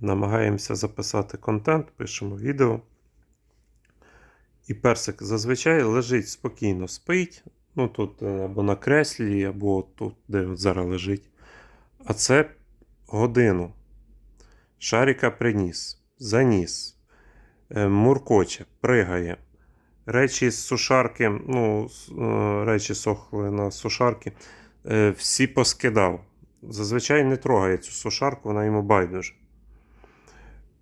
Намагаємося записати контент, пишемо відео. І персик зазвичай лежить спокійно, спить. Ну, тут е, або на креслі, або тут, де от зараз лежить. А це годину. Шарика приніс, заніс, е, муркоче, пригає. Речі з сушарки, ну, е, речі сохли на сушарки, всі поскидав. Зазвичай не трогає цю сушарку, вона йому байдуже.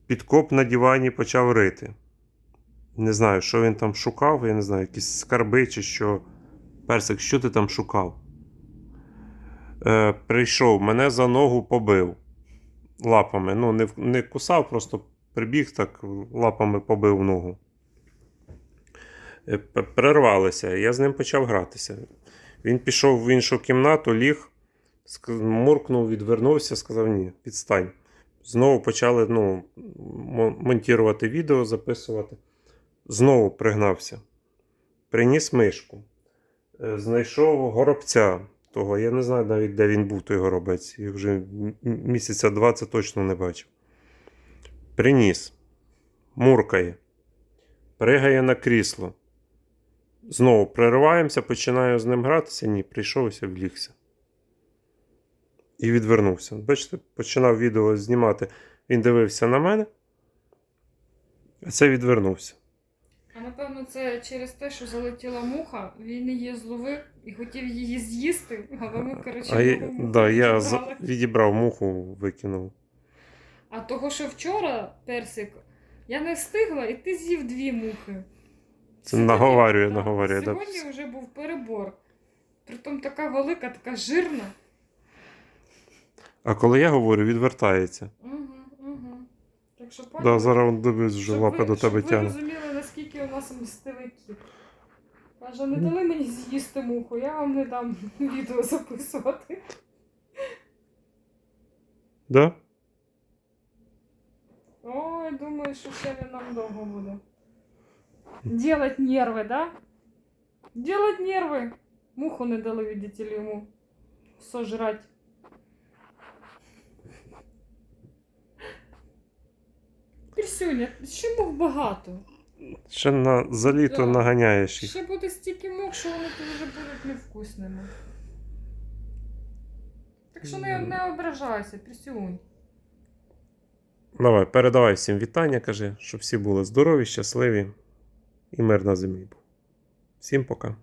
Підкоп на дивані почав рити. Не знаю, що він там шукав, я не знаю, якісь скарби чи що. Персик, що ти там шукав? Е, прийшов, мене за ногу побив лапами. Ну, не, не кусав, просто прибіг так, лапами побив ногу. Е, Перервалися, я з ним почав гратися. Він пішов в іншу кімнату, ліг, муркнув, відвернувся, сказав: ні, відстань. Знову почали ну, монтувати відео, записувати. Знову пригнався. Приніс мишку. Е, Знайшов горобця того. Я не знаю навіть, де він був, той горобець. Я вже місяця два це точно не бачив. Приніс. Муркає. Пригає на крісло. Знову перериваємося, починаю з ним гратися. Ні, прийшов і влігся. І відвернувся. Бачите, починав відео знімати. Він дивився на мене, а це відвернувся. А напевно, це через те, що залетіла муха, він її зловив і хотів її з'їсти, але ми, коротше, А я, муху да, я відібрав муху, викинув. А того, що вчора, персик, я не встигла, і ти з'їв дві мухи. Це наговарює, да, наговарює, да. Сьогодні вже був перебор. Притом така велика, така жирна. А коли я говорю, відвертається. Угу, угу. Так що Да, зараз він дивись, вже Щоб ви- до тебе щоб тягне. Ви розуміли, наскільки у нас мстивий. Каже, не дали мені з'їсти муху, я вам не дам відео записувати. Да? Ой, думаю, що ще він нам довго буде. Делать нерви, да? Делать нерви. Муху не дали, видите ли, йому сожрать. Пірсюня, ще мух багато. Ще на, за літо Да. наганяєш їх. Ще буде стільки мух, що вони тут вже будуть невкусними. Так що не, не ображайся, Пірсюнь. Давай, передавай всім вітання, кажи, щоб всі були здорові, щасливі і мир на землі був. Всім пока.